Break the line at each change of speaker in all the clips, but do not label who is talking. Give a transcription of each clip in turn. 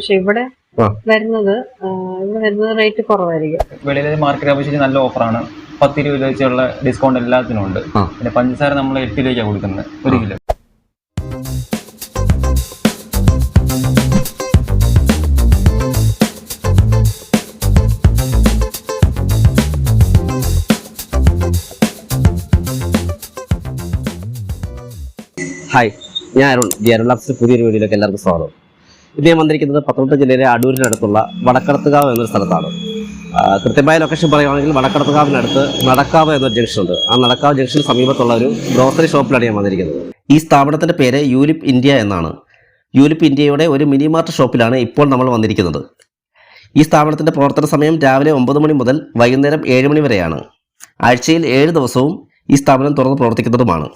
പക്ഷെ ഇവിടെ വരുന്നത് ഇവിടെ വരുന്നത് റേറ്റ് കുറവായിരിക്കും.
വെളിയിലെ മാർക്കറ്റ് അപേക്ഷിച്ച് നല്ല ഓഫറാണ് പത്ത് ഇരുപത് രൂപ വെച്ചുള്ള ഡിസ്കൗണ്ട് എല്ലാത്തിനും ഉണ്ട്. പിന്നെ പഞ്ചസാര നമ്മൾ എട്ട് രൂപയ്ക്കാണ് കൊടുക്കുന്നത് ഒരു കിലോ.
ഹായ് ഞാൻ അരുൺ ജി അരുൺ ലാബ്സിന്റെ പുതിയൊരു വീഡിയോയിലേക്ക് എല്ലാവർക്കും സ്വാഗതം. ഞാൻ വന്നിരിക്കുന്നത് പത്തനംതിട്ട ജില്ലയിലെ അടൂരിനടുത്തുള്ള വടക്കടത്തുകാവ് എന്നൊരു സ്ഥലത്താണ്. കൃത്യമായ ലൊക്കേഷൻ പറയുകയാണെങ്കിൽ വടക്കടത്തുകാവിനടുത്ത് നടക്കാവ് എന്നൊരു ജംഗ്ഷൻ ഉണ്ട്. ആ നടക്കാവ് ജംഗ്ഷന് സമീപത്തുള്ള ഒരു ഗ്രോസറി ഷോപ്പിലാണ് ഞാൻ വന്നിരിക്കുന്നത്. ഈ സ്ഥാപനത്തിന്റെ പേര് യൂലിപ്പ് ഇന്ത്യ എന്നാണ്. യൂലിപ്പ് ഇന്ത്യയുടെ ഒരു മിനി മാർട്ട് ഷോപ്പിലാണ് ഇപ്പോൾ നമ്മൾ വന്നിരിക്കുന്നത്. ഈ സ്ഥാപനത്തിന്റെ പ്രവർത്തന സമയം രാവിലെ ഒമ്പത് മണി മുതൽ വൈകുന്നേരം ഏഴ് മണി വരെയാണ്. ആഴ്ചയിൽ ഏഴ് ദിവസവും ഈ സ്ഥാപനം തുറന്ന് പ്രവർത്തിക്കുന്നതുമാണ്.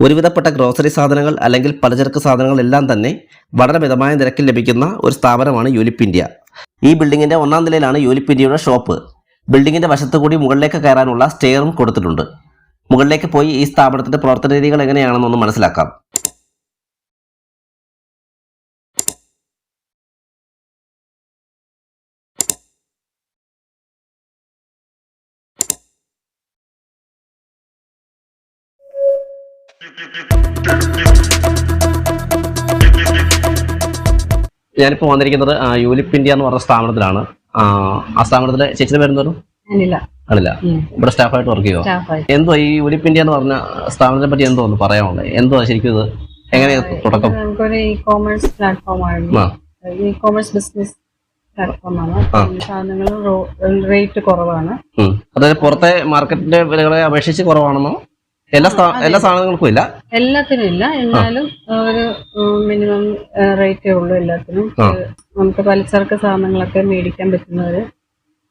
ഒരുവിധപ്പെട്ട ഗ്രോസറി സാധനങ്ങൾ അല്ലെങ്കിൽ പലചരക്ക് സാധനങ്ങൾ എല്ലാം തന്നെ വളരെ മിതമായ നിരക്കിൽ ലഭിക്കുന്ന ഒരു സ്ഥാപനമാണ് യൂലിപ്പ് ഇന്ത്യ. ഈ ബിൽഡിങ്ങിന്റെ ഒന്നാം നിലയിലാണ് യൂലിപ്പ് ഇന്ത്യയുടെ ഷോപ്പ്. ബിൽഡിങ്ങിന്റെ വശത്തു കൂടി മുകളിലേക്ക് കയറാനുള്ള സ്റ്റെയറും കൊടുത്തിട്ടുണ്ട്. മുകളിലേക്ക് പോയി ഈ സ്ഥാപനത്തിന്റെ പ്രവർത്തന രീതികൾ എങ്ങനെയാണെന്നൊന്ന് മനസ്സിലാക്കാം. ഞാനിപ്പോൾ വന്നിരിക്കുന്നത് യൂലിപ് യൂലിപ്പ് ഇന്ത്യ എന്ന് പറഞ്ഞ സ്ഥാപനത്തിലാണ്. ആ, സ്ഥാപനത്തിലെ ചേച്ചിയുടെ ആണില്ല ഇവിടെ സ്റ്റാഫായിട്ട് വർക്ക് ചെയ്യുമോ എന്തോ ഈ യൂലിപ്പ് ഇന്ത്യ എന്ന് പറഞ്ഞ സ്ഥാപനത്തെ പറ്റി എന്തോ ഒന്ന് പറയാനുള്ളത് എന്തോ ശരിക്കും ഇത്? എങ്ങനെയാ തുടക്കം?
നമുക്കൊരു ഇ കോമേഴ്സ് പ്ലാറ്റ്ഫോമാണ് ഇ കോമേഴ്സ് ബിസിനസ്. സാധനങ്ങൾ റേറ്റ് കുറവാണ്.
അതായത് പുറത്തെ മാർക്കറ്റിന്റെ വിലകളെ അപേക്ഷിച്ച് കുറവാണെന്നോ? എല്ലാ എല്ലാ സാധനങ്ങൾക്കും ഇല്ല?
എല്ലാത്തിനും ഇല്ല. എന്നാലും ഒരു മിനിമം റേറ്റേ ഉള്ളൂ എല്ലാത്തിനും. നമുക്ക് പലചരക്ക് സാധനങ്ങളൊക്കെ മേടിക്കാൻ പറ്റുന്ന ഒരു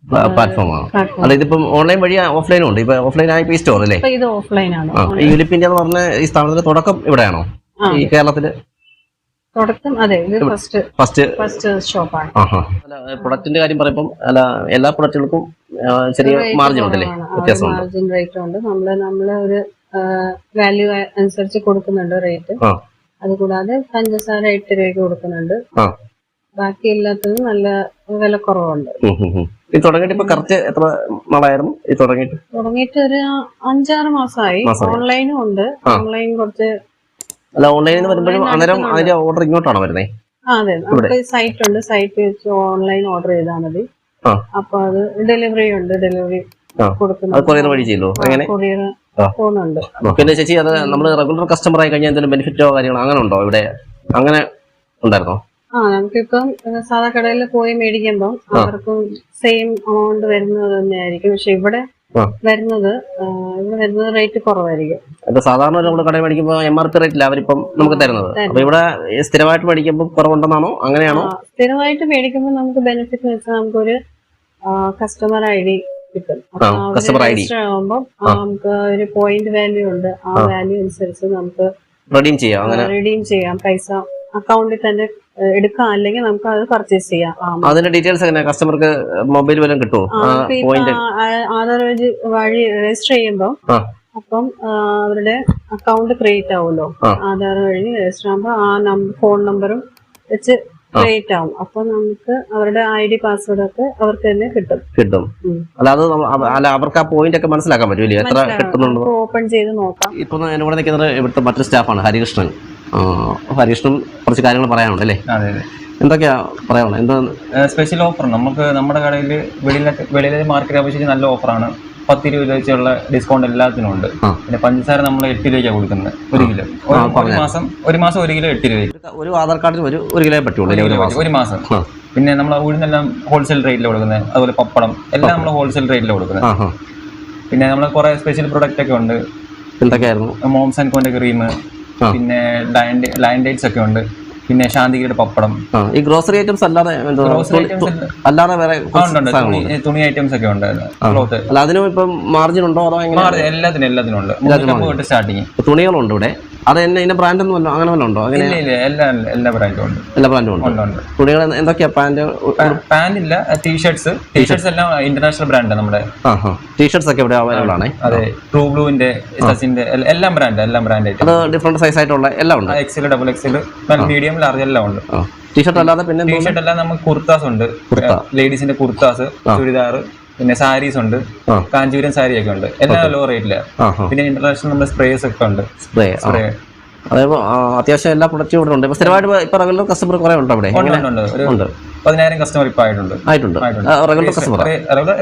പ്ലാറ്റ്ഫോമാണ്
പ്ലാറ്റ്ഫോം
അല്ല ഇതിപ്പം ഓൺലൈൻ വഴി ഓഫ്ലൈനും ഉണ്ട്. ഇപ്പൊ ഓഫ്ലൈൻ ആയി സ്റ്റോർ അല്ലേ?
ഇപ്പൊ ഇത് ഓഫ്ലൈൻ ആണ്.
ഈ യൂലിപ്പ് ഇന്ത്യ എന്ന് പറഞ്ഞ ഈ സ്ഥാപനത്തിന്റെ തുടക്കം ഇവിടെയാണോ? ഈ കേരളത്തിൽ?
തുടക്കം അതെ ഇത് ഫസ്റ്റ്
ഫസ്റ്റ്
ഫസ്റ്റ് ഷോപ്പാണ്
പ്രൊഡക്റ്റിന്റെ കാര്യം പറയുമ്പോൾ അല്ല എല്ലാ പ്രൊഡക്റ്റുകൾക്കും ചെറിയ മാർജിൻ ഉണ്ടല്ലേ? വ്യത്യാസമുണ്ട്.
മാർജിൻ റേറ്റ് ഉണ്ട്. നമ്മൾ നമ്മൾ ഒരു വാല്യൂ അനുസരിച്ച് കൊടുക്കുന്നുണ്ട് റേറ്റ് അതുകൂടാതെ പഞ്ചസാര എട്ട് രൂപയ്ക്ക് കൊടുക്കുന്നുണ്ട്. ബാക്കി എല്ലാത്തിനും നല്ല വില കുറവുണ്ട്.
ഈ തുടങ്ങിയിട്ട് ഇപ്പൊ കറക്റ്റ് എത്ര നാളായിരുന്നു? ഇത് തുടങ്ങിയിട്ട്?
തുടങ്ങിയിട്ട് ഒരു അഞ്ചാറ് മാസമായി. ഓൺലൈനും ഉണ്ട്. ഓൺലൈൻ കുറച്ച്
അല്ല ഓൺലൈനിൽ നിന്ന് വരുമ്പോഴും അന്നേരം അതിന്റെ ഓർഡർ ഇങ്ങോട്ടാണോ വരുന്നത്
അതെ. നമുക്ക് സൈറ്റ് ഉണ്ട്. സൈറ്റ് വെച്ച് ഓൺലൈൻ ഓർഡർ ചെയ്താൽ മതി. അപ്പൊ അത് ഡെലിവറി ഉണ്ട്. ഡെലിവറി കൊടുക്കുന്നത്
കൊറിയർ വഴി ചെയ്തോ? അങ്ങനെ
കൊറിയർ. പോകുന്നുണ്ട്.
പിന്നെ ചേച്ചി അത് നമ്മൾ റെഗുലർ കസ്റ്റമർ ആയി കഴിഞ്ഞാൽ എന്തെങ്കിലും ബെനിഫിറ്റോ കാര്യങ്ങളോ അങ്ങനെ ഉണ്ടോ ഇവിടെ? അങ്ങനെ ഉണ്ടായിരുന്നോ?
ആ നമുക്കിപ്പം സാധാ കടയിൽ പോയി മേടിക്കുമ്പോൾ അവർക്കും സെയിം എമൗണ്ട് വരുന്നത് തന്നെയായിരിക്കും. പക്ഷെ ഇവിടെ വരുന്നത് ഇവിടെ വരുന്നത് റേറ്റ് കുറവായിരിക്കും.
അത് സാധാരണ നമ്മൾ കടയിൽ മേടിക്കുമ്പോൾ എം ആർ പി റേറ്റില്ല അവരിപ്പം നമുക്ക് തരുന്നത്.
തരുന്നത്.
അപ്പൊ ഇവിടെ സ്ഥിരമായിട്ട് മേടിക്കുമ്പോൾ കുറവുണ്ടെന്നാണോ? അങ്ങനെയാണോ?
സ്ഥിരമായിട്ട് മേടിക്കുമ്പോൾ നമുക്ക് ബെനിഫിറ്റ് എന്ന് വെച്ചാൽ നമുക്കൊരു കസ്റ്റമർ ഐ ഡി
ആ.
നമുക്ക് ഒരു പോയിന്റ് വാല്യൂ ഉണ്ട്. ആ. വാല്യൂ അനുസരിച്ച് നമുക്ക്
റെഡീം ചെയ്യാം അങ്ങനെ.
റിഡീം ചെയ്യാം. പൈസ അക്കൗണ്ടിൽ തന്നെ എടുക്കാം. അല്ലെങ്കിൽ നമുക്ക് അത് പർച്ചേസ് ചെയ്യാം.
അതിന്റെ ഡീറ്റെയിൽസ് എങ്ങനെ? കസ്റ്റമർക്ക് മൊബൈൽ വല്ലതും കിട്ടുമോ
ആധാർ വഴി രജിസ്റ്റർ ചെയ്യുമ്പോൾ. അപ്പം അവരുടെ അക്കൗണ്ട് ക്രിയേറ്റ് ആവുമല്ലോ. ആധാർ വഴി രജിസ്റ്റർ ആകുമ്പോൾ ആ നമ്പർ ഫോൺ നമ്പറും വെച്ച് ക്രിയേറ്റ് ആവും. അപ്പൊ നമുക്ക് അവരുടെ ഐ ഡി പാസ്വേഡ് ഒക്കെ അവർക്ക് തന്നെ കിട്ടും.
കിട്ടും. അല്ലാതെ അല്ല അവർക്ക് ആ പോയിന്റ് ഒക്കെ മനസ്സിലാക്കാൻ പറ്റൂലേ? എത്ര കിട്ടുന്നുണ്ടോ?
ഓപ്പൺ ചെയ്ത് നോക്കാം.
ഇപ്പൊ എന്നോട് നിൽക്കുന്നത് ഇവിടുത്തെ മറ്റൊരു സ്റ്റാഫാണ് ഹരികൃഷ്ണൻ. ആ, ഹരികൃഷ്ണൻ കുറച്ച് കാര്യങ്ങൾ പറയാനുണ്ട് അല്ലേ? എന്തൊക്കെയാ പറയാനുള്ളത്? എന്താ?
സ്പെഷ്യൽ ഓഫർ നമുക്ക് നമ്മുടെ കടയിൽ വെളിയിലെ വെളിയിലെ മാർക്കറ്റ് അപേക്ഷിച്ച് നല്ല ഓഫറാണ് പത്ത് ഇരുപത് രൂപ വെച്ചുള്ള ഡിസ്കൗണ്ട് എല്ലാത്തിനും ഉണ്ട്. പിന്നെ പഞ്ചസാര നമ്മൾ എട്ട് രൂപയ്ക്കാണ് കൊടുക്കുന്നത്. ഒരു കിലോ. ഒരു-. മാസം ഒരു മാസം ഒരു കിലോ എട്ട് രൂപയ്ക്ക്.
ഒരു- ആധാർ കാർഡിന് ഒരു ഒരു കിലോ പറ്റുള്ളൂ ഒരു മാസം.
പിന്നെ നമ്മൾ ഉഴുന്നെല്ലാം ഹോൾസെയിൽ റേറ്റിൽ കൊടുക്കുന്നത് അതുപോലെ പപ്പടം. എല്ലാം നമ്മൾ ഹോൾസെയിൽ റേറ്റിൽ കൊടുക്കുന്നത് പിന്നെ നമ്മൾ കുറെ സ്പെഷ്യൽ പ്രൊഡക്റ്റ് ഒക്കെ ഉണ്ട്.
എന്തൊക്കെയായിരുന്നു?
മോംസ് ആൻഡ് കോന്റെ ക്രീം പിന്നെ ലൈൻ ഡേറ്റ്സ് ഒക്കെ ഉണ്ട്. പിന്നെ ശാന്തിഗിരിയുടെ പപ്പടം.
ഈ ഗ്രോസറി ഐറ്റംസ് അല്ലാതെ അല്ലാതെ വേറെ
തുണി- ഐറ്റംസ് ഒക്കെ ഉണ്ട്. ക്ലോത്ത്
അല്ല അതിനും ഇപ്പം മാർജിൻ ഉണ്ടോ അതോ
എല്ലാത്തിനും എല്ലാത്തിനും ഉണ്ട്. സ്റ്റാർട്ടിങ്
തുണികളുണ്ട് ഇവിടെ. അത് എന്നെ ഇതിന്റെ ബ്രാൻഡ് ഒന്നും അല്ല അങ്ങനെ വല്ല ഉണ്ടോ? അങ്ങനെ
ഇല്ല ഇല്ല. എല്ലാ എല്ലാ ബ്രാൻഡും ഉണ്ട്.
എല്ലാ ബ്രാൻഡും ഉണ്ട്. തുണികൾ എന്തൊക്കെയാ പാന്റ്
പാന്റ് ഇല്ല. ടീഷർട്സ് ടീഷർട്സ് എല്ലാം ഇന്റർനാഷണൽ ബ്രാൻഡ് നമ്മുടെ.
ടീഷർട്സ് ഒക്കെ ഇവിടെ അവൈലബിൾ ആണ്.
അതെ. ട്രൂ ബ്ലൂവിന്റെ സച്ചിന്റെ എല്ലാം- ബ്രാൻഡ് എല്ലാം ബ്രാൻഡ് ആയിട്ട്.
അത് ഡിഫറെന്റ് സൈസ് ആയിട്ടുള്ള എല്ലാം ഉണ്ട്?
XL double XL medium large എല്ലാം ഉണ്ട്.
ടീഷർട്ട് അല്ലാതെ പിന്നെ
ടീഷർട്ട് എല്ലാം നമുക്ക് കുർത്താസ് ഉണ്ട്. ലേഡീസിന്റെ കുർത്താസ് ചുരിദാർ പിന്നെ സാരീസ് ഉണ്ട്. കാഞ്ചീപുരം സാരി ഒക്കെ ഉണ്ട്. എല്ലാം ലോ.
റേറ്റിൽ
പിന്നെ ഇന്റർനാഷണൽ നമ്മുടെ സ്പ്രേസ് ഒക്കെ ഉണ്ട്.
സ്പ്രേ
സ്പ്രേ
അത്യാവശ്യം എല്ലാ പ്രൊഡക്റ്റും ഇവിടെ ഉണ്ട്. സ്ഥിരമായിട്ട് ഇപ്പൊ റെഗുലർ കസ്റ്റമർ കുറെ ഉണ്ട് അവിടെ?
ഉണ്ട് പതിനായിരം കസ്റ്റമർ ഇപ്പൊ ആയിട്ടുണ്ട്.
ആയിട്ടുണ്ട്. Regular customer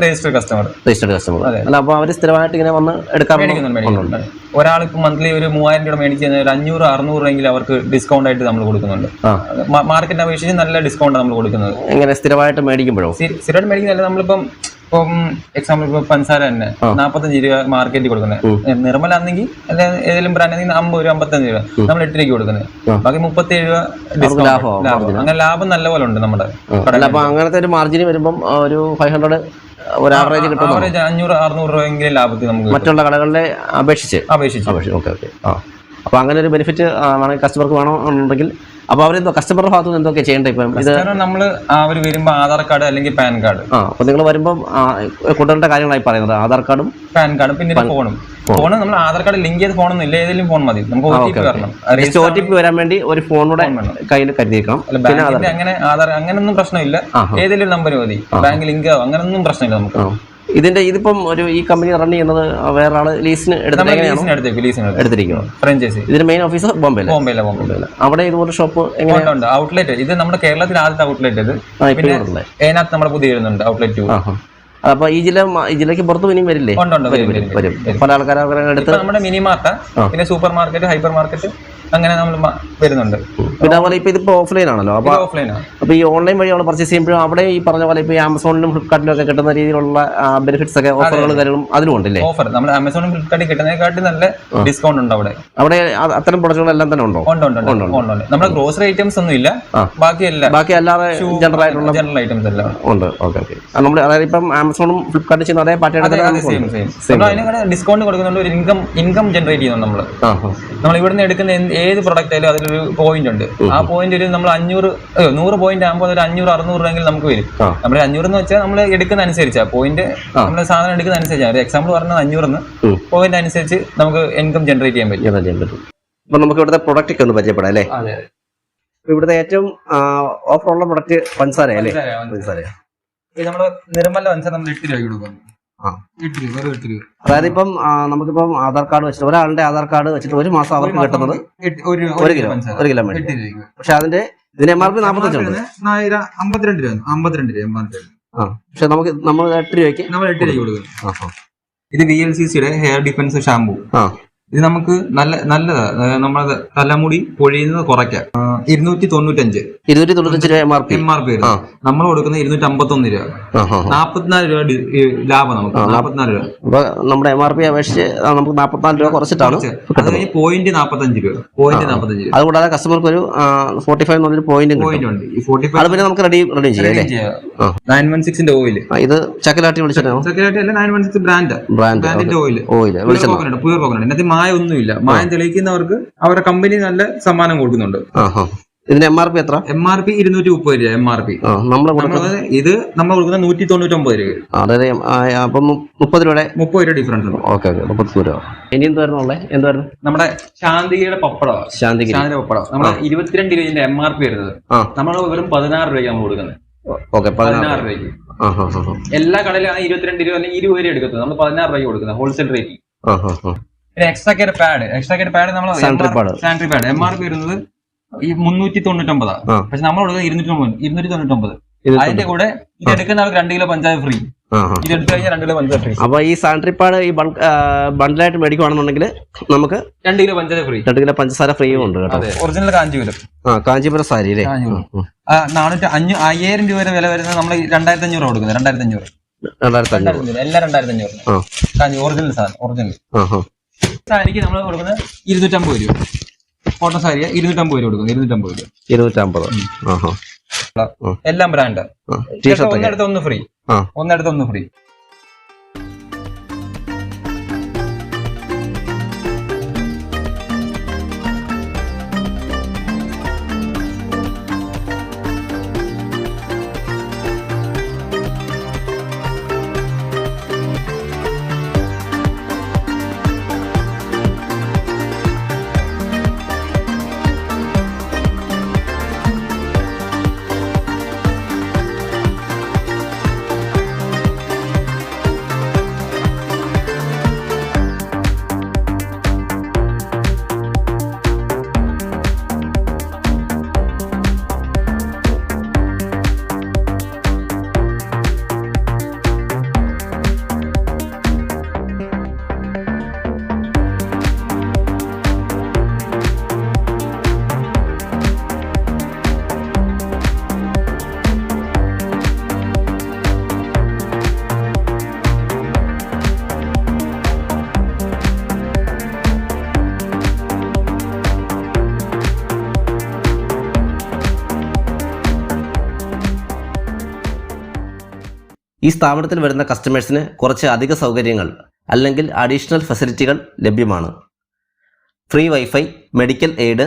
register customer
registered customer അല്ല അപ്പൊ അവർ സ്ഥിരമായിട്ട് ഇങ്ങനെ വന്ന് എടുക്കാൻ
മേടിക്കുന്നുണ്ട് ഒരാൾ ഇപ്പൊ മന്ത്ലി ഒരു മൂവായിരം രൂപ മേടിച്ച് കഴിഞ്ഞാൽ ഒരു അഞ്ഞൂറ് അറുന്നൂറ് എങ്കിലും അവർക്ക് ഡിസ്കൗണ്ട് ആയിട്ട് നമ്മൾ കൊടുക്കുന്നുണ്ട്.
മാർക്കറ്റ്
മാർക്കറ്റിനെ അപേക്ഷിച്ച് നല്ല ഡിസ്കൗണ്ട് നമ്മൾ കൊടുക്കുന്നത്.
എങ്ങനെ സ്ഥിരമായിട്ട് മേടിക്കുമ്പോഴോ?
സ്ഥി- സ്ഥിരമായിട്ട് മേടിക്കുന്നില്ല നമ്മളിപ്പം ഇപ്പം എക്സാമ്പിൾ ഇപ്പൊ പഞ്ചസാര തന്നെ. നാപ്പത്തഞ്ച് രൂപ മാർക്കറ്റിൽ കൊടുക്കുന്നത് നിർമ്മല ആണെങ്കിൽ ഏതെങ്കിലും ബ്രാൻഡ് ആണെങ്കിൽ അമ്പത് രൂപ അമ്പത്തഞ്ച് രൂപ നമ്മൾ എട്ട് രൂപ കൊടുക്കുന്നത് ബാക്കി മുപ്പത്തി ഏഴ് രൂപ ഡിസ്കൗണ്ട് ലാഭം. അങ്ങനെ ലാഭം നല്ല പോലെ ഉണ്ട് നമ്മുടെ
അങ്ങനത്തെ ഒരു മാർജിൻ വരുമ്പം ആ, ഒരു ഫൈവ് ഹൺഡ്രഡ് ഒരു ആവറേജ്
അഞ്ഞൂറ് അറുന്നൂറ് രൂപയെങ്കിലും ലാഭത്തിൽ നമുക്ക്.
മറ്റുള്ള കടകളിലെ അപേക്ഷിച്ച്?
അപേക്ഷിച്ച്.
അപേക്ഷിച്ച്. ഓക്കെ ഓക്കെ ആ. അപ്പൊ അങ്ങനെ ഒരു ബെനിഫിറ്റ് വേണമെങ്കിൽ കസ്റ്റമർക്ക് വേണമെന്നുണ്ടെങ്കിൽ അപ്പൊ അവരെന്തോ കസ്റ്റമറുടെ ഭാഗത്തു നിന്ന് എന്തൊക്കെ ചെയ്യേണ്ടത് ഇപ്പം? ഇത്
നമ്മൾ അവർ വരുമ്പോ ആധാർ കാർഡ് അല്ലെങ്കിൽ പാൻ കാർഡ്.
ആ അപ്പൊ നിങ്ങൾ വരുമ്പോൾ കൊണ്ടുവരേണ്ട കാര്യങ്ങളായി പറയുന്നത്. ആധാർ കാർഡും
പാൻ കാർഡും പിന്നെ ഫോണും. ഫോൺ. നമ്മൾ ആധാർ കാർഡ് ലിങ്ക് ചെയ്ത് ഫോണൊന്നും ഇല്ല. ഏതെങ്കിലും ഫോൺ മതി. നമുക്ക് ഒ ടി പി
വരാൻ വേണ്ടി ഒരു ഫോണൂടെ കയ്യിൽ കരുതിയിരിക്കണം
ബാങ്കിന്റെ അങ്ങനെ ആധാർ അങ്ങനൊന്നും പ്രശ്നമില്ല. ഏതെങ്കിലും നമ്പർ മതി. ബാങ്ക് ലിങ്ക് അങ്ങനെ അങ്ങനൊന്നും പ്രശ്നമില്ല നമുക്ക്.
ഇതിന്റെ ഇതിപ്പം ഒരു ഈ കമ്പനി റൺ ചെയ്യുന്നത് വേറെ ആൾ ലീസിന് എടുത്തിരിക്കുന്നത്
ഫ്രാഞ്ചൈസി
ഇതിന്റെ മെയിൻ ഓഫീസ് ബോംബെയിലെ.
ബോംബെ
അവിടെ ഇതുപോലെ ഷോപ്പ്
ഔട്ട്ലെറ്റ് ഇത് നമ്മുടെ കേരളത്തിൽ ആദ്യത്തെ ഔട്ട്ലെറ്റ് ഇത്. നമ്മുടെ പുതിയ വരുന്നുണ്ട് ഔട്ട്ലെറ്റ്.
അപ്പൊ ഈ ജില്ല ഈ ജില്ലക്ക് പുറത്ത് ഇനിയും വരില്ലേ?
വരും,
പല ആൾക്കാർ അവരെ എടുത്ത്
നമ്മുടെ മിനി മാർട്ട് പിന്നെ സൂപ്പർ മാർക്കറ്റ് ഹൈപ്പർ മാർക്കറ്റ് അങ്ങനെ നമ്മൾ വരുന്നുണ്ട്.
പിന്നെ അതുപോലെ ഇപ്പൊ ഇതിപ്പോ ഓഫ്ലൈൻ ആണല്ലോ. അപ്പൊ
ഓഫ്ലൈൻ ആണ്.
അപ്പൊ ഈ ഓൺലൈൻ വഴി നമ്മൾ പർച്ചേസ് ചെയ്യുമ്പോഴും അവിടെ ഈ പറഞ്ഞ പോലെ ഇപ്പൊ ആമസോണിലും ഫ്ലിപ്കാർട്ടിലും ഒക്കെ കിട്ടുന്ന രീതിയിലുള്ള ബെനിഫിറ്റ്സ് ഒക്കെ ഓഫറുകളും കാര്യങ്ങളും അതിലും ഉണ്ടല്ലേ?
ഓഫർ നമ്മുടെ ആമസോണും ഫ്ലിപ്കാർട്ടിൽ കിട്ടുന്നതിനെക്കാട്ടി നല്ല ഡിസ്കൗണ്ട് ഉണ്ട് അവിടെ.
അവിടെ അത്തരം പ്രൊഡക്റ്റുകളെല്ലാം തന്നെ ഉണ്ടോ?
ഉണ്ട് ഉണ്ട് ഉണ്ട്. നമ്മുടെ ഗ്രോസറി ഐറ്റംസ് ഒന്നും ഇല്ല.
ബാക്കി
ബാക്കിയെല്ലാം
ബാക്കി അല്ലാതെ ജനറൽ ആയിട്ടുള്ള
ജനറൽ ഐറ്റംസ് എല്ലാം
ഉണ്ട്. Okay okay. നമ്മൾ അതായത് ഇപ്പം ആമസോണും ഫ്ലിപ്കാർട്ടും ചെയ്യുന്ന അതേ പാറ്റേൺ
ഡിസ്കൗണ്ട് കൊടുക്കുന്നുണ്ട്. ഒരു ഇൻകം ഇൻകം ജനറേറ്റ് ചെയ്യുന്നുണ്ട് നമ്മൾ. നമ്മൾ ഇവിടുന്ന് എടുക്കുന്ന ഏത് പ്രൊഡക്റ്റ് ആയാലും അതിലൊരു പോയിന്റ് ഉണ്ട്. ആ പോയിന്റ് ഒരു നമ്മൾ അഞ്ഞൂറ് നൂറ് പോയിന്റ് ആകുമ്പോൾ ഒരു അഞ്ഞൂറ് അറുന്നൂറ് രൂപ നമുക്ക് വരും. നമ്മൾ അഞ്ഞൂറ് എന്ന് വെച്ചാൽ നമ്മൾ എടുക്കുന്ന അനുസരിച്ചാ. പോയിന്റ് നമ്മൾ സാധനം എടുക്കുന്ന അനുസരിച്ചാണ് ഒരു എക്സാമ്പിൾ പറഞ്ഞത് അഞ്ഞൂറെന്ന്. പോയിന്റ് അനുസരിച്ച് നമുക്ക് ഇൻകം ജനറേറ്റ് ചെയ്യാൻ പറ്റും.
അപ്പൊ നമുക്ക് ഇവിടുത്തെ പ്രൊഡക്റ്റ് ഒക്കെ ഒന്ന് പരിചയപ്പെടാം അല്ലേ? ഇവിടുത്തെ ഏറ്റവും ഓഫറുള്ള പ്രൊഡക്റ്റ് പഞ്ചസാര അല്ലേ? പഞ്ചസാര
ഇത് നമ്മൾ നിർമ്മല പഞ്ചസാര നമ്മൾ എട്ട് രൂപ കൊടുക്കും രൂപ രൂപ.
അതായത് ഇപ്പം നമുക്കിപ്പം ആധാർ കാർഡ് വെച്ചിട്ട് ഒരാളുടെ ആധാർ കാർഡ് വെച്ചിട്ട് ഒരു മാസം അവർക്ക് കിട്ടുന്നത്
ഒരു
കിലോ ഒരു കിലോ മേടിക്കും പക്ഷെ അതിന്റെ ഇതിന് എം ആർ പി നാൽപ്പത്തി
നായിരം അമ്പത്തിരണ്ട് രൂപ അമ്പത്തിരണ്ട് രൂപ രൂപ.
ആ. പക്ഷെ നമുക്ക് നമ്മൾ എട്ട് രൂപയ്ക്ക്
നമ്മൾ എട്ട് രൂപ കൊടുക്കും. ഇത് വി എൽ സി സിയുടെ ഹെയർ ഡിഫൻസ് ഷാമ്പൂ
ആ.
ഇത് നമുക്ക് നല്ല നല്ലതാ. നമ്മുടെ തലമുടി പൊഴിയുന്നത് കുറയ്ക്കാം. ഇരുന്നൂറ്റി തൊണ്ണൂറ്റഞ്ച്.
ഇരുന്നൂറ്റി തൊണ്ണൂറ്റഞ്ച് രൂപ M R P
M R P നമ്മൾ കൊടുക്കുന്ന ഇരുന്നൂറ്റി അമ്പത്തൊന്ന് രൂപ നാപ്പത്തിനാല് രൂപ ലാഭം നമുക്ക്. നാപ്പത്തിനാല് രൂപ.
അപ്പൊ നമ്മുടെ എം ആർ പി അപേക്ഷിച്ച് നമുക്ക് നാപ്പത്തിനാല് രൂപ കുറച്ചിട്ടാണ്
അത് കഴിഞ്ഞ് പോയിന്റ് നാപ്പത്തഞ്ച് രൂപ. പോയിന്റ് നാപ്പത്തഞ്ച് രൂപ.
അതുകൂടാതെ കസ്റ്റമർക്ക് ഒരു ഫോർട്ടി ഫൈവ് പോയിന്റ് പോയിന്റും
പോയിന്റ് ഉണ്ട്.
അത് പിന്നെ നമുക്ക് റെഡി റെഡി ചെയ്യാം.
നയൻ വൺ സിക്സിന്റെ ഓയിൽ
ഇത് ചക്കലാട്ടി വിളിച്ചിട്ടാണ്
ചക്കലാട്ടി അല്ല nine one six brand.
Brand
ബ്രാൻഡിന്റെ ഓയിൽ
ഓയിൽ
പ്യൂർ
വെളിച്ചെണ്ണ
കോക്കനട്ട് പ്യൂർ ഇതിനകത്ത് മായ തെളിയിക്കുന്നവർക്ക് അവരുടെ കമ്പനി നല്ല സമ്മാനം കൊടുക്കുന്നുണ്ട്.
ഇതിന്റെ എം ആർ പി എത്ര?
എം ആർ പി ഇരുന്നൂറ്റി മുപ്പത് രൂപ എം ആർ പി ഇത് നമ്മൾ കൊടുക്കുന്ന നൂറ്റി തൊണ്ണൂറ്റി ഒമ്പത് രൂപ.
അതായത് അപ്പം മുപ്പത് രൂപയുടെ
മുപ്പത് രൂപ ഡിഫറൻസ് ഉണ്ട്.
ഓക്കെ ഓക്കെ മുപ്പത്തി രൂപ. ഇനി എന്തായിരുന്നു ഉള്ളത് എന്തായിരുന്നു?
നമ്മുടെ ശാന്തിയുടെ പപ്പടം.
ശാന്തി
ശാന്തിയുടെ പപ്പടം. നമ്മുടെ ഇരുപത്തിരണ്ട് രൂപയുടെ എം ആർ പി വരുന്നത്. നമ്മൾ വെറും പതിനാറ് രൂപയ്ക്ക് നമ്മൾ കൊടുക്കുന്നത്.
ഓക്കെ പതിനാറ്
രൂപയ്ക്ക്. എല്ലാ കടയിലാണ് ഇരുപത്തിരണ്ട് രൂപ അല്ലെങ്കിൽ ഇരുപത് രൂപ എടുക്കുന്നത് നമ്മൾ പതിനാറ് രൂപയ്ക്ക് കൊടുക്കുന്നത് ഹോൾസെയിൽ
റേറ്റ്
പിന്നെ extra care pad extra care pad നമ്മൾ. Sanitary pad M R P വരുന്നത് ഈ മുന്നൂറ്റി
തൊണ്ണൂറ്റൊമ്പതാ
പക്ഷെ നമ്മൾ കൊടുക്കുന്നത് ഇരുന്നൂറ്റി ഇരുന്നൂറ്റി തൊണ്ണൂറ്റൊമ്പത് അതിന്റെ കൂടെ ഇത് എടുക്കുന്നവർക്ക് രണ്ട് കിലോ പഞ്ചായത്ത് ഫ്രീ.
ആ ഹാ
ഇത് എടുത്തു കഴിഞ്ഞാൽ രണ്ട് കിലോ പഞ്ചായത്ത് ഫ്രീ.
അപ്പൊ ഈ സാനിറ്ററി പാഡ് ഈ ബണ്ടിലായിട്ട് മേടിക്കുവാണെന്നുണ്ടെങ്കിൽ നമുക്ക്
രണ്ട് കിലോ പഞ്ചായത്ത് ഫ്രീ.
രണ്ട് കിലോ പഞ്ചസാര ഫ്രീയും ഉണ്ട് കേട്ടോ.
ഒറിജിനൽ കാഞ്ചീപുരം
ആ കാഞ്ചീപുരം സാരി അല്ലേ?
നാനൂറ്റി അഞ്ഞൂ അയ്യായിരം രൂപ വരെ വില വരുന്നത് നമ്മൾ രണ്ടായിരത്തി അഞ്ഞൂറ് കൊടുക്കുന്നത് രണ്ടായിരത്തി അഞ്ഞൂറ്
രണ്ടായിരത്തി അഞ്ഞൂറ്
എല്ലാം രണ്ടായിരത്തി അഞ്ഞൂറ് ഒറിജിനൽ സാധനം ഒറിജിനൽ സാരിക്ക് നമ്മൾ കൊടുക്കുന്നത് ഇരുന്നൂറ്റമ്പത് രൂപ. കോട്ടൺ സാരി ഇരുന്നൂറ്റമ്പത് രൂപ കൊടുക്കുന്നത് ഇരുന്നൂറ്റമ്പത് രൂപ.
ഇരുന്നൂറ്റമ്പത്.
എല്ലാം ബ്രാൻഡ്
ടീഷർട്ട്
ഒന്നെടുത്ത് ഒന്ന് ഫ്രീ ഒന്നെടുത്ത് ഒന്ന് ഫ്രീ
ഈ സ്ഥാപനത്തിൽ വരുന്ന കസ്റ്റമേഴ്സിന് കുറച്ച് അധിക സൗകര്യങ്ങൾ അല്ലെങ്കിൽ അഡീഷണൽ ഫെസിലിറ്റികൾ ലഭ്യമാണ്. Free wifi medical aid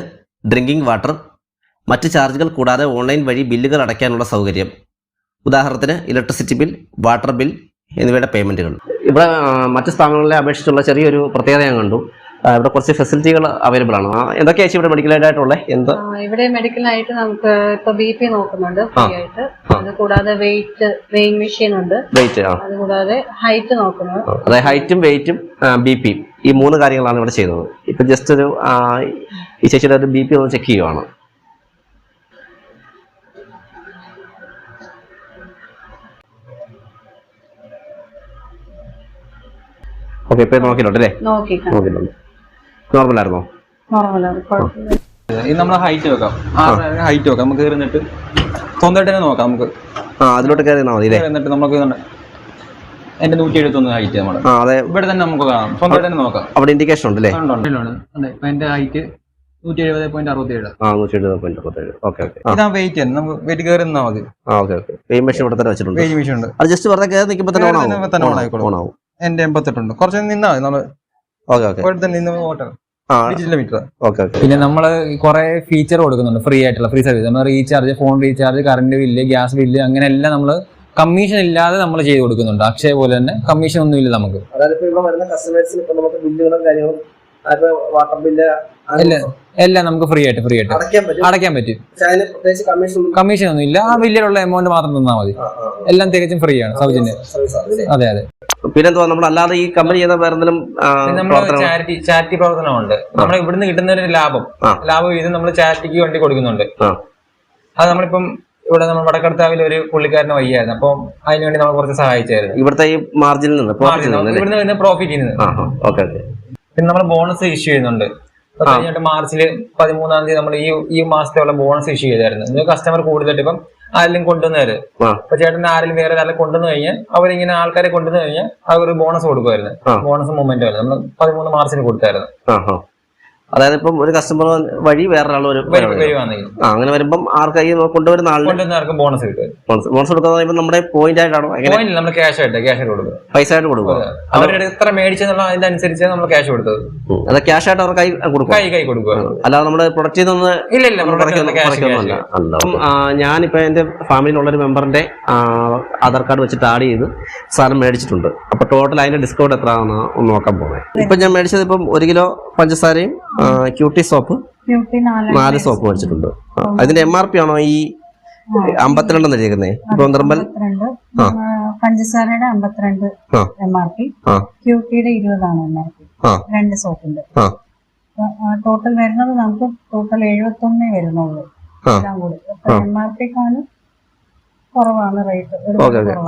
drinking water മറ്റ് ചാർജുകൾ കൂടാതെ ഓൺലൈൻ വഴി ബില്ലുകൾ അടയ്ക്കാനുള്ള സൗകര്യം. ഉദാഹരണത്തിന് ഇലക്ട്രിസിറ്റി ബിൽ വാട്ടർ ബിൽ എന്നിവയുടെ പേയ്മെന്റുകൾ ഇവിടെ മറ്റ് സ്ഥാപനങ്ങളെ അപേക്ഷിച്ചുള്ള ചെറിയൊരു പ്രത്യേകത ഞാൻ കണ്ടു. ഇവിടെ കുറച്ച് ഫെസിലിറ്റികൾ അവൈലബിൾ ആണ്. എന്തൊക്കെയാ ഇവിടെ മെഡിക്കൽ ആയിട്ടുള്ള? എന്ത്?
ഇവിടെ മെഡിക്കൽ ആയിട്ട് നമുക്ക് ഇപ്പൊ ബി പി നോക്കുന്നുണ്ട് ഫ്രീ ആയിട്ട്. അത് കൂടാതെ വെയിറ്റ് വെയിങ് മെഷീൻ ഉണ്ട്.
വെയിറ്റ്
അത് കൂടാതെ ഹൈറ്റ് നോക്കുന്നത്
അതായത് ഹൈറ്റും വെയിറ്റും ബി പിയും ഈ മൂന്ന് കാര്യങ്ങളാണ് ഇവിടെ ചെയ്യുന്നത്. ഇപ്പൊ ജസ്റ്റ് ഒരു ഈ ചേച്ചിയുടെ ഒരു ബി പി ഒന്ന് ചെക്ക് ചെയ്യുവാണ്. ഓക്കെ ഇപ്പൊ നോക്കിയിട്ടുണ്ട് അല്ലേ? നോക്കിയിട്ടുണ്ട്. നോർമൽ ആയിരുന്നോ
നോർമലാണ് കുഴപ്പമില്ല.
ഇത് നമ്മളെ ഹൈറ്റ് വെക്കാം. ആ ഹൈറ്റ് വെക്കാം. നമുക്ക് ഇരുന്നിട്ട് സ്വന്തമായിട്ട് തന്നെ നോക്കാം നമുക്ക്.
ആ അതിലോട്ട് കയറി നിന്നാൽ മതി
എന്നിട്ട് നമുക്ക്. എന്റെ നൂറ്റി എഴുപത്തൊന്ന് ഹൈറ്റ് നമ്മുടെ.
അതെ.
ഇവിടെ തന്നെ നമുക്ക് കാണാം. സ്വന്തമായിട്ട് തന്നെ നോക്കാം.
അവിടെ ഇൻഡിക്കേഷൻ ഉണ്ട് അല്ലേ.
ഇപ്പൊ എന്റെ ഹൈറ്റ് നൂറ്റി എഴുപത് പോയിന്റ്
ആ നൂറ്റി എഴുപത് പോയിന്റ് അറുപത്തേഴ്. Okay okay.
ഇതാ വെയിറ്റ് ആണ് നമുക്ക് വെയിറ്റ് കയറി നിന്നാൽ മതി.
ആ ഓക്കെ ഓക്കെ. വെയിറ്റ് മെഷീൻ ഇവിടെ തന്നെ വെച്ചിട്ടുണ്ട്.
വെയിറ്റ് മെഷീൻ ഉണ്ട്.
അത് ജസ്റ്റ് വെറുതെ കയറി നിൽക്കുമ്പോൾ തന്നെ ഓൺ ആവും.
എന്റെ എൺപത്തെട്ടുണ്ട് കുറച്ച് നിന്നാ മതി. നമ്മൾ
ഓക്കെ ഓക്കെ.
ഇവിടെ തന്നെ നിന്ന് ഓട്ടം ഡിജിറ്റൽ മീറ്റർ.
Okay okay.
പിന്നെ നമ്മൾ കുറെ ഫീച്ചർ കൊടുക്കുന്നുണ്ട്. ഫ്രീ ആയിട്ടുള്ള ഫ്രീ സർവീസ് നമ്മൾ recharge phone recharge current bill gas bill അങ്ങനെ എല്ലാം നമ്മൾ കമ്മീഷൻ ഇല്ലാതെ നമ്മൾ ചെയ്ത് കൊടുക്കുന്നുണ്ട്. അക്ഷയ പോലെ തന്നെ കമ്മീഷൻ ഒന്നും ഇല്ല നമുക്ക്.
അതായത് ഇപ്പൊ ഇവിടെ വരുന്ന കസ്റ്റമേഴ്സിന് ഇപ്പൊ നമുക്ക് ബില്ലുകളും കാര്യങ്ങളും അതായത് വാട്ടർ ബില്ല്.
എല്ലാം നമുക്ക് ഫ്രീ ആയിട്ട് ഫ്രീ ആയിട്ട്.
അടയ്ക്കാൻ പറ്റും. കമ്മീഷൻ ഒന്നും
ഇല്ല ആ ബില്ലിലുള്ള എമൗണ്ട് മാത്രം തന്നാൽ മതി. എല്ലാം തികച്ചും ഫ്രീ ആണ് സൗജന്യം? അതെ അതെ.
പിന്നെന്തുവാ നമ്മൾ അല്ലാതെ ഈ കമ്പനി ചെയ്യുന്ന വേറെ എന്തെങ്കിലും
ചാരിറ്റി ചാരിറ്റി പ്രവർത്തനമുണ്ട്. നമ്മൾ ഇവിടുന്ന് കിട്ടുന്ന ഒരു ലാഭം ലാഭം ഇത് നമ്മൾ ചാരിറ്റിക്ക് വേണ്ടി കൊടുക്കുന്നുണ്ട്.
ആ.
അത് നമ്മളിപ്പം ഇവിടെ നമ്മൾ വടക്കടത്താവിൽ ഒരു പുള്ളിക്കാരന് വയ്യായിരുന്നു. അപ്പം അതിന് വേണ്ടി നമ്മൾ കുറച്ച് സഹായിച്ചായിരുന്നു.
ഇവിടുത്തെ ഈ മാർജിനിൽ നിന്ന്
ഇവിടുന്ന് പ്രോഫിറ്റ് പ്രോഫിറ്റിൽ നിന്ന്.
ഓക്കെ
പിന്നെ നമ്മൾ ബോണസ് ഇഷ്യൂ ചെയ്യുന്നുണ്ട്. കഴിഞ്ഞിട്ട് മാർച്ചിൽ പതിമൂന്നാം തീയതി നമ്മൾ ഈ ഈ മാസത്തെയുള്ള ബോണസ് ഇഷ്യൂ ചെയ്തായിരുന്നു. കസ്റ്റമർ കൂടുതലായിട്ട് ഇപ്പം ആരെങ്കിലും കൊണ്ടുവന്നവര്. അപ്പൊ ചേട്ടൻ ആരെങ്കിലും വേറെ ഒരാളെ കൊണ്ടുവന്നു കഴിഞ്ഞാൽ അവരിങ്ങനെ ആൾക്കാരെ കൊണ്ടുവന്നു കഴിഞ്ഞാൽ അവർ ബോണസ് കൊടുക്കുമായിരുന്നു. ബോണസ് മൊമെന്റ് ആയിരുന്നു നമ്മൾ പതിമൂന്ന് മാർച്ചിന് കൊടുത്തായിരുന്നു.
അതായത് ഇപ്പം ഒരു കസ്റ്റമർ വഴി വേറൊരാൾ ഒരു അങ്ങനെ വരുമ്പം ആർക്കായി കൊണ്ടുവരുന്ന ആളിന്
ബോണസ് കിട്ടും.
ബോണസ് കൊടുക്കുന്നത് പറയുമ്പോൾ നമ്മുടെ പോയിന്റ് ആയിട്ടാണോ?
നമ്മൾ ക്യാഷ് ആയിട്ട് ക്യാഷ് ആയിട്ട് കൊടുക്കുക
പൈസ ആയിട്ട് കൊടുക്കുക
അവരുടെ എത്ര മേടിച്ചെന്നുള്ള അതിനനുസരിച്ച് നമ്മൾ ക്യാഷ് കൊടുത്തത്.
അത് ക്യാഷ് ആയിട്ട് അവർ കൈ കൊടുക്കുക
കൈ കൈ കൊടുക്കുക
അല്ലാതെ നമ്മുടെ പ്രൊഡക്റ്റ് നിന്ന്
ഇല്ല ഇല്ല
കുറയ്ക്കൊന്നും-
ക്യാഷ്
കുറയ്ക്കൊന്നുമല്ല. അല്ല. അപ്പം, ആ, ഞാനിപ്പോ എന്റെ ഫാമിലിയിലുള്ള ഒരു മെമ്പറിന്റെ ആധാർ കാർഡ് വെച്ചിട്ട് ആഡ് ചെയ്ത് സാധനം മേടിച്ചിട്ടുണ്ട്. അപ്പൊ ടോട്ടൽ അതിന്റെ ഡിസ്കൗണ്ട് എത്ര ആണെന്ന് ഒന്ന് നോക്കാൻ പോകുന്നത് ഇപ്പൊ ഞാൻ മേടിച്ചത് ഇപ്പം ഒരു കിലോ പഞ്ചസാരയും ക്യൂട്ടി സോപ്പ്
നാല്
സോപ്പ് മേടിച്ചിട്ടുണ്ട്. അതിന്റെ എം ആർ പി ആണോ ഈ അമ്പത്തിരണ്ടെന്ന് എഴുതിയിരിക്കുന്നത് ഇപ്പൊ നിർമ്മൽ?
അമ്പത്തിരണ്ട്. പഞ്ചസാരയുടെ അമ്പത്തിരണ്ട്. എം ആർ പി ക്യൂട്ടിയുടെ ഇരുപതാണ് എം ആർ പി രണ്ട്
സോപ്പുണ്ട്
ടോട്ടൽ വരുന്നത് നമുക്ക് ടോട്ടൽ എഴുപത്തി ഒന്നേ
വരുന്നുള്ളൂ
എല്ലാം കൂടി. എം ആർ പിക്കാണ് കുറവാണ് റേറ്റ്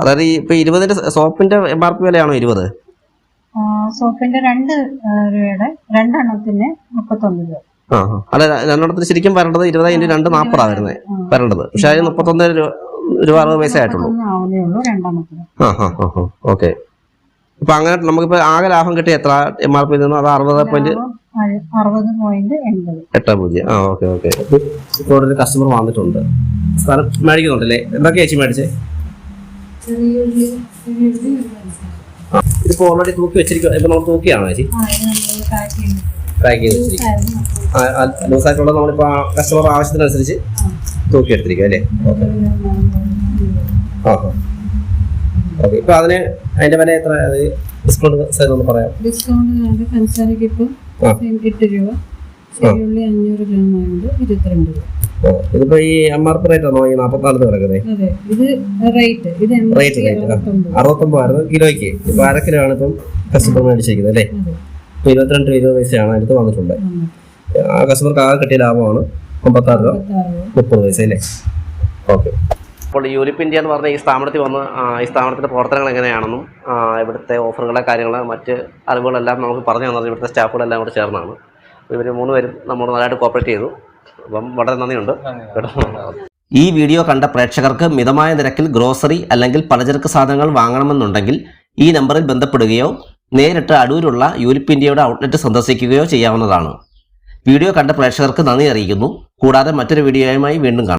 അതായത് ഇപ്പൊ ഇരുപതിന്റെ സോപ്പിന്റെ എം ആർ പി വിലയാണോ ഇരുപത്?
സോപ്പിന്റെ രണ്ട് രൂപയുടെ രണ്ടെണ്ണത്തിന് മുപ്പത്തൊന്ന് രൂപ.
അല്ല രണ്ടെണ്ണത്തിന് ശരിക്കും വരേണ്ടത് ഇരുപത് ഇന്റു രണ്ട് നാൽപ്പതാ വരുന്നത് വരേണ്ടത് പക്ഷെ അതിന് മുപ്പത്തൊന്ന് രൂപ അറുപത് പൈസ ആയിട്ടുള്ളൂ. ആ ഓക്കെ. അപ്പൊ അങ്ങനെ നമുക്കിപ്പോ ആകെ ലാഭം കിട്ടിയ എത്ര? എം ആർ പി നിന്ന് അത് അറുപത് പോയിന്റ് എട്ട് പൂജ്യം. ആ ഓക്കെ ഓക്കെ. ഇപ്പോൾ ഒരു കസ്റ്റമർ വന്നിട്ടുണ്ട്. സ്ഥലം മേടിക്കുന്നുണ്ടല്ലേ? എന്തൊക്കെ ചേച്ചി മേടിച്ചേ? ഇതിപ്പോ ഓൾറെഡി തൂക്കി വെച്ചിരിക്കും ഇപ്പൊ നമ്മൾ തൂക്കിയാണോ ചേച്ചി?
ആ,
പാക്ക് ചെയ്ത് വെച്ചിരിക്കും
ആയിരുന്നു.
ലൂസായിട്ടുള്ള നമ്മളിപ്പോ കസ്റ്റമർ ആവശ്യത്തിനനുസരിച്ച് തൂക്കി എടുത്തിരിക്കും അല്ലേ? ആ ഓക്കെ ഇപ്പൊ അതിന് അതിന്റെ വില എത്ര? ഡിസ്കൗണ്ട് സൈഡ് ഒന്ന് പറയാം
ഡിസ്കൗണ്ട് പഞ്ചസാരക്ക് ഇപ്പം
ആ.
എട്ട് രൂപ. ചെറിയുള്ളി അഞ്ഞൂറ് ഗ്രാം ആയതുകൊണ്ട് ഇരുപത്തിരണ്ട് രൂപ.
ഇതിപ്പോ ഈ എം ആർ പി റേറ്റ് ആണോ ഈ നാപ്പത്തിനാലിന് കിടക്കുന്നത്
അതെ ഇത് റേറ്റ് ഇത്
റേറ്റ്
എൺപത്തി
റേറ്റ്
അറുപത്തൊമ്പത്
അറുപത്തൊമ്പത്. ആയിരുന്നു കിലോയ്ക്ക്. ഇപ്പൊ അര കിലോ ആണ് ഇപ്പം കസ്റ്റമർ മേടിച്ചിരിക്കുന്നത് അല്ലേ? ഇപ്പൊ ഇരുപത്തിരണ്ട് ഇരുപത് പൈസയാണ് അടുത്ത് വന്നിട്ടുണ്ട്. ആ കസ്റ്റമർക്ക് ആകെ കിട്ടിയ ലാഭമാണ് അമ്പത്താറ് രൂപ. മുപ്പത് പൈസ അല്ലേ? ഓക്കെ. അപ്പോൾ യൂലിപ്പ് ഇന്ത്യ എന്ന് പറഞ്ഞ ഈ സ്ഥാപനത്തിൽ വന്ന് ഈ സ്ഥാപനത്തിന്റെ പ്രവർത്തനങ്ങൾ എങ്ങനെയാണെന്നും ഇവിടുത്തെ ഓഫറുകളെ കാര്യങ്ങൾ മറ്റ് അറിവുകളെല്ലാം നമുക്ക് പറഞ്ഞു തന്നത് ഇവിടുത്തെ സ്റ്റാഫുകളെല്ലാം കൂടെ ചേർന്നാണ്. ഇവർ മൂന്ന് പേരും നമ്മൾ നല്ലതായിട്ട് കോപ്പറേറ്റ് ചെയ്തു. അപ്പം വളരെ നന്ദിയുണ്ട്. കേട്ടോ. ഈ വീഡിയോ കണ്ട പ്രേക്ഷകർക്ക് മിതമായ നിരക്കിൽ ഗ്രോസറി അല്ലെങ്കിൽ പലചരക്ക് സാധനങ്ങൾ വാങ്ങണമെന്നുണ്ടെങ്കിൽ ഈ നമ്പറിൽ ബന്ധപ്പെടുകയോ നേരിട്ട് അടൂരുള്ള യൂലിപ്പ് ഇന്ത്യയുടെ ഔട്ട്ലെറ്റ് സന്ദർശിക്കുകയോ ചെയ്യാവുന്നതാണ്. വീഡിയോ കണ്ട പ്രേക്ഷകർക്ക് നന്ദി അറിയിക്കുന്നു. കൂടാതെ മറ്റൊരു വീഡിയോയുമായി വീണ്ടും കാണാം.